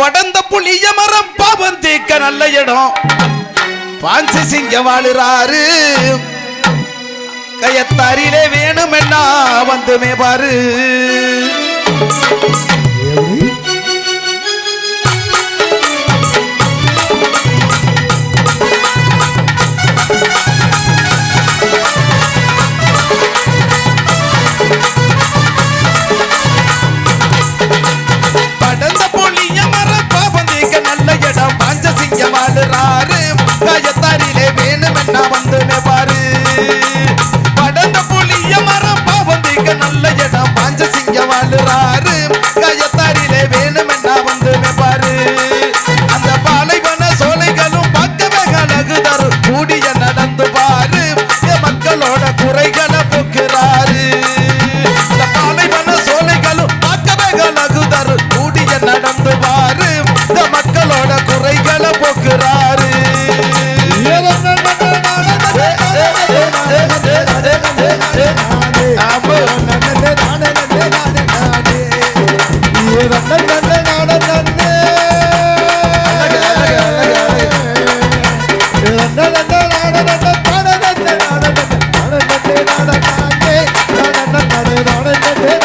படந்த புளிய மரம் பாவம் தீக்க நல்ல இடம். பாஞ்சி சிங்கம் வாழுறாரு. கையத்தாரிலே வேணுமென்னா வந்துமே பாரு.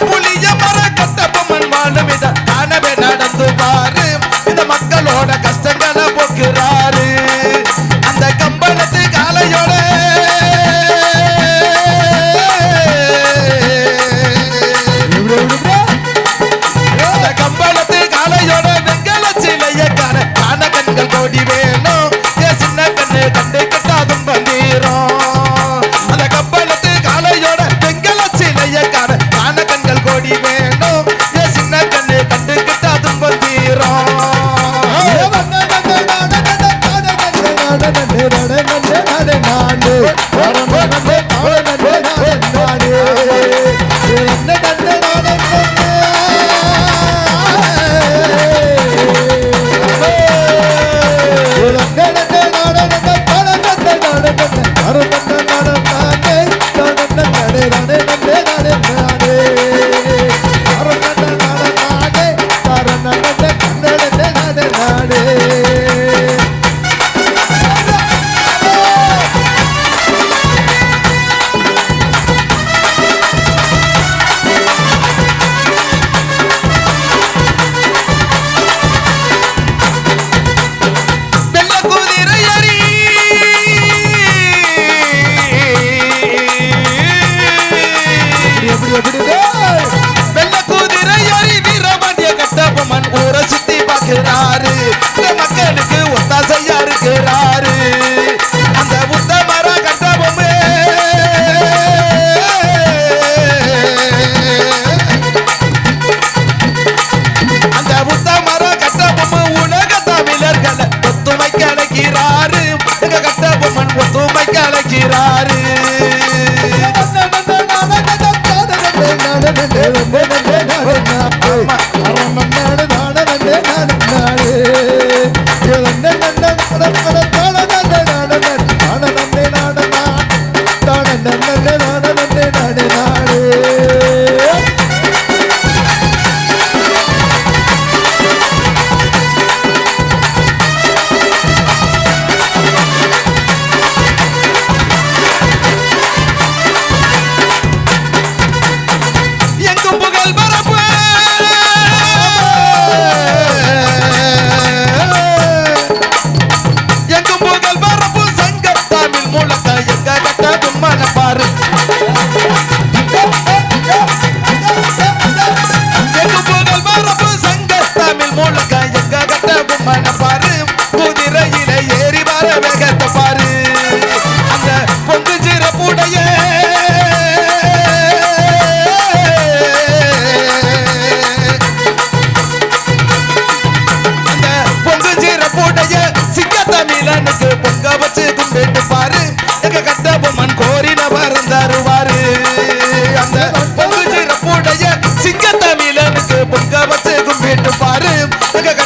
pulilla para Bora, bora, bora. இருக்கிறார் கணக்கா எங்க கட்ட பொம்மன பாரு குதிரையில ஏறி வர வேகத்தை பாரு அந்த பொங்கு சிறப்புடைய அந்த பொங்கு சிறப்புடைய சிக்க தமிழனுக்கு பொங்க வச்சு கும்பிட்டு பாரு. எங்க கட்ட பொம்மன் கோரின பறந்தாரு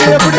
Yeah.